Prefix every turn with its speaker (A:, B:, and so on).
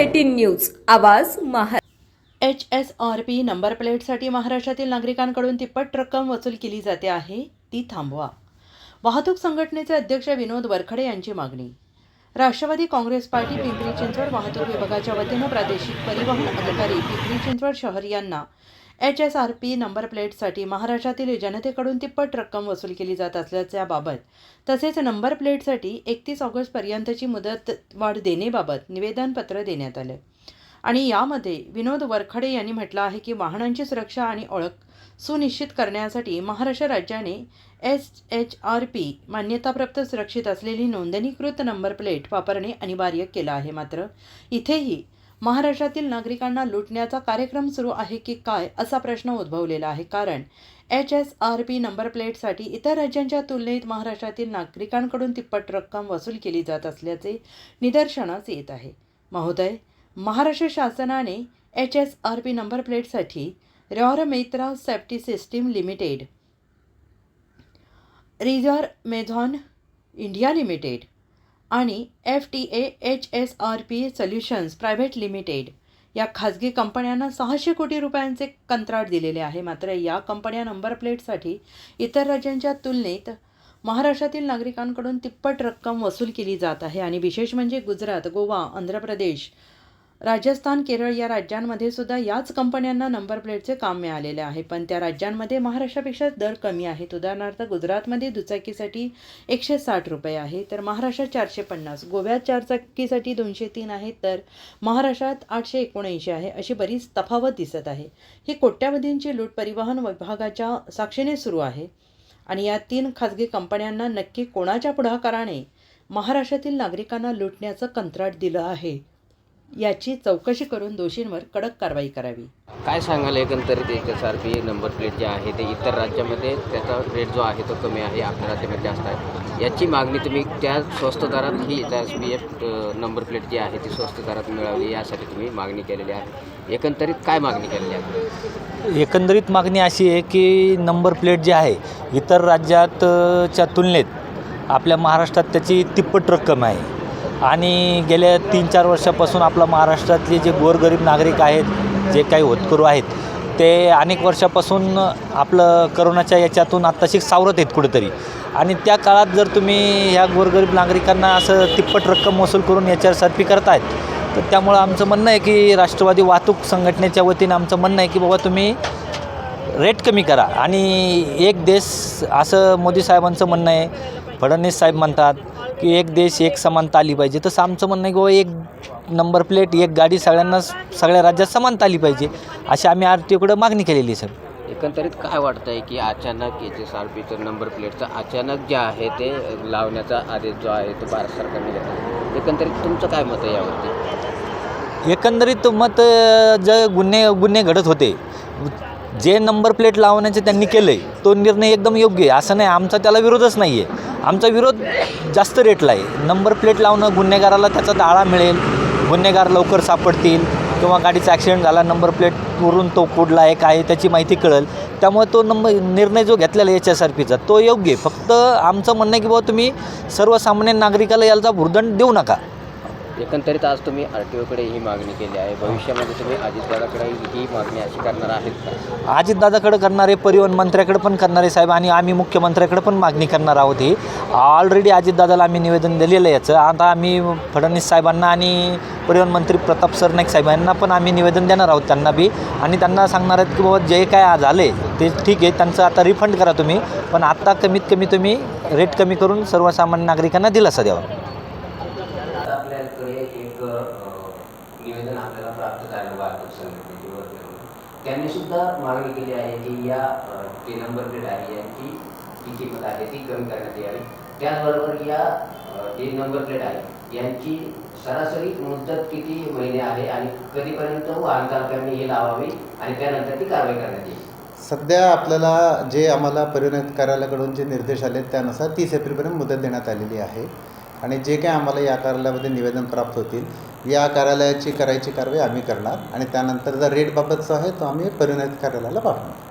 A: Eighteen news आवाज महा
B: H S R P number प्लेटसाठी महाराष्ट्रातील नागरिकांकडून तिप्पट रक्कम वसूल केली जाते आहे ती थांबवा. वाहतूक संघटनेचे अध्यक्ष विनोद वरखडे यांची मागणी. राष्ट्रवादी काँग्रेस पार्टी पिंपरी चिंचवड वाहतूक विभागाच्या वतीनं प्रादेशिक परिवहन अधिकारी पिंपरी चिंचवड शहर यांना H S R P number प्लेटसाठी महाराष्ट्रातील जनतेकडून तिप्पट रक्कम वसूल केली जात असल्याच्याबाबत तसेच नंबर प्लेटसाठी एकतीस ऑगस्टपर्यंतची मुदत वाढ देण्याबाबत निवेदनपत्र देण्यात आलं. आणि यामध्ये विनोद वरखडे यांनी म्हटलं आहे की वाहनांची सुरक्षा आणि ओळख सुनिश्चित करण्यासाठी महाराष्ट्र राज्याने एस एच आर पी मान्यताप्राप्त सुरक्षित असलेली नोंदणीकृत नंबर प्लेट वापरणे अनिवार्य केलं आहे मात्र इथेही महाराष्ट्रातील नागरिकांना लुटण्याचा कार्यक्रम सुरू आहे की काय असा प्रश्न उद्भवलेला आहे. कारण H S R P number प्लेटसाठी इतर राज्यांच्या तुलनेत महाराष्ट्रातील नागरिकांकडून तिप्पट रक्कम वसूल केली जात असल्याचे निदर्शनास येत आहे. महोदय महाराष्ट्र शासनाने H S R P number प्लेटसाठी रॉर मेत्रा सेफ्टी सिस्टीम लिमिटेड रिझर मेझॉन इंडिया लिमिटेड आणि F T A H S R P solutions private limited या खाजगी कंपन्यांना सहाशे कोटी रुपयांचे कंत्राट दिलेले आहे. मात्र या कंपन्या नंबर प्लेटसाठी इतर राज्यांच्या तुलनेत महाराष्ट्रातील नागरिकांकडून तिप्पट रक्कम वसूल केली जात आहे. आणि विशेष म्हणजे गुजरात गोवा आंध्र प्रदेश राजस्थान केरळ या राज्यांमध्ये सुद्धा याच कंपन्यांना नंबर प्लेटचे काम मिळालेले आहे. पण त्या राज्यांमध्ये महाराष्ट्रापेक्षा दर कमी आहेत. उदाहरणार्थ गुजरातमध्ये दुचाकीसाठी एकशे साठ रुपये आहे. तर महाराष्ट्रात चारशे पन्नास गोव्यात चारचाकीसाठी दोनशे तीन आहे तर महाराष्ट्रात आठशे एकोणऐंशी आहे अशी बरीच तफावत दिसत आहे. ही कोट्यावधींची लूट परिवहन विभागाच्या साक्षीने सुरू आहे. आणि या तीन खाजगी कंपन्यांना नक्की कोणाच्या पुढाकाराने महाराष्ट्रातील नागरिकांना लुटण्याचं कंत्राट दिलं आहे? याची चौकशी करून दोषींवर कडक कारवाई करावी.
C: काय सांगाल एकंदरीत H S R P number plate जे आहे ते इतर राज्यामध्ये त्याचा रेट जो आहे तो कमी आहे आपल्या राज्यामध्ये जास्त आहे. याची मागणी तुम्ही त्या स्वस्त दरात ही S P F number plate जी आहे ती स्वस्त दरात मिळावी यासाठी तुम्ही मागणी केलेली आहे. एकंदरीत काय मागणी केलेली आहे?
D: एकंदरीत मागणी अशी आहे की नंबर प्लेट जी आहे इतर राज्यात अ, च्या तुलनेत आपल्या महाराष्ट्रात त्याची तिप्पट रक्कम आहे. आणि गेल्या तीन चार वर्षापासून आपला महाराष्ट्रातले जे गोरगरीब नागरिक आहेत जे काही होतकरू आहेत ते अनेक वर्षापासून आपलं करोनाच्या याच्यातून आत्ताशी सावरत आहेत कुठेतरी. आणि त्या काळात जर तुम्ही ह्या गोरगरीब नागरिकांना असं तिप्पट रक्कम वसूल करून याच्यावर सरपी करतायत तर त्यामुळं आमचं म्हणणं आहे की राष्ट्रवादी वाहतूक संघटनेच्या वतीनं आमचं म्हणणं आहे की बाबा तुम्ही रेट कमी करा. आणि एक देश असं मोदी साहेबांचं म्हणणं आहे फडणवीस साहेब म्हणतात की एक देश एक समानता आली पाहिजे. तसं आमचं म्हणणं आहे की बाबा एक नंबर प्लेट एक गाडी सगळ्यांना सगळ्या राज्यात समानता आली पाहिजे. अशी आम्ही आर टी ओकडं मागणी केलेली आहे सर.
C: एकंदरीत काय वाटतं आहे की अचानक एच एस आर पीचं नंबर प्लेटचं अचानक जे आहे ते लावण्याचा आदेश जो आहे तो भारत सरकारने घेतला एकंदरीत तुमचं काय मत आहे यावरती?
D: एकंदरीत मत जे गुन्हे गुन्हे घडत होते जे नंबर प्लेट लावण्याचे त्यांनी केलं आहे तो निर्णय एकदम योग्य आहे. असं नाही आमचा त्याला विरोधच नाही आहे आमचा विरोध जास्त रेटला आहे. नंबर प्लेट लावणं गुन्हेगाराला त्याचा दाळा मिळेल. गुन्हेगार लवकर सापडतील किंवा गाडीचा ॲक्सिडेंट झाला नंबर प्लेटवरून तो कुठला आहे काय आहे त्याची माहिती कळेल. त्यामुळे तो नंबर निर्णय जो घेतलेला एच एस आर पीचा तो योग्य आहे. फक्त आमचं म्हणणं आहे की बाबा तुम्ही सर्वसामान्य नागरिकाला याचा भुर्दंड देऊ नका.
C: एकंदरीत आज तुम्ही आर टी ओकडे ही मागणी केली आहे. भविष्यामध्ये तुम्ही अजितदादाकडे ही मागणी अशी करणार आहेत का?
D: अजितदादाकडे करणारे परिवहन मंत्र्याकडे पण करणारे साहेब आणि आम्ही मुख्यमंत्र्याकडे पण मागणी करणार आहोत ही. ऑलरेडी अजितदादाला आम्ही निवेदन दिलेलं आहे याचं. आता आम्ही फडणवीस साहेबांना आणि परिवहन मंत्री प्रताप सरनाईक साहेबांना पण आम्ही निवेदन देणार आहोत त्यांना बी. आणि त्यांना सांगणार आहेत की बाबा जे काय झाले ते ठीक आहे त्यांचं आता रिफंड करा तुम्ही. पण आत्ता कमीत कमी तुम्ही रेट कमी करून सर्वसामान्य नागरिकांना दिलासा द्यावा.
C: आता आपल्याकडे एक निवेदन आपल्याला प्राप्त झालं वाहतूक संघटनेची त्यांनी सुद्धा मागणी केली आहे की या अ, जे नंबर प्लेट आहे यांची जी किंमत आहे ती कमी करण्यात यावी. त्याचबरोबर या जे नंबर प्लेट आहे यांची सरासरी मुदत किती महिने आहे आणि कधीपर्यंत वाहन चालकांनी हे लावावी आणि त्यानंतर ती कारवाई करण्यात येईल?
E: सध्या आपल्याला जे आम्हाला परिणत कार्यालयाकडून जे निर्देश आले त्यानुसार तीस एप्रिलपर्यंत मुदत देण्यात आलेली आहे. आणि जे काय आम्हाला या कार्यालयामध्ये निवेदन प्राप्त होतील या कार्यालयाची करायची कारवाई आम्ही करणार आणि त्यानंतर जर रेटबाबतचा आहे तो आम्ही परिणत कार्यालयाला पाठवणार.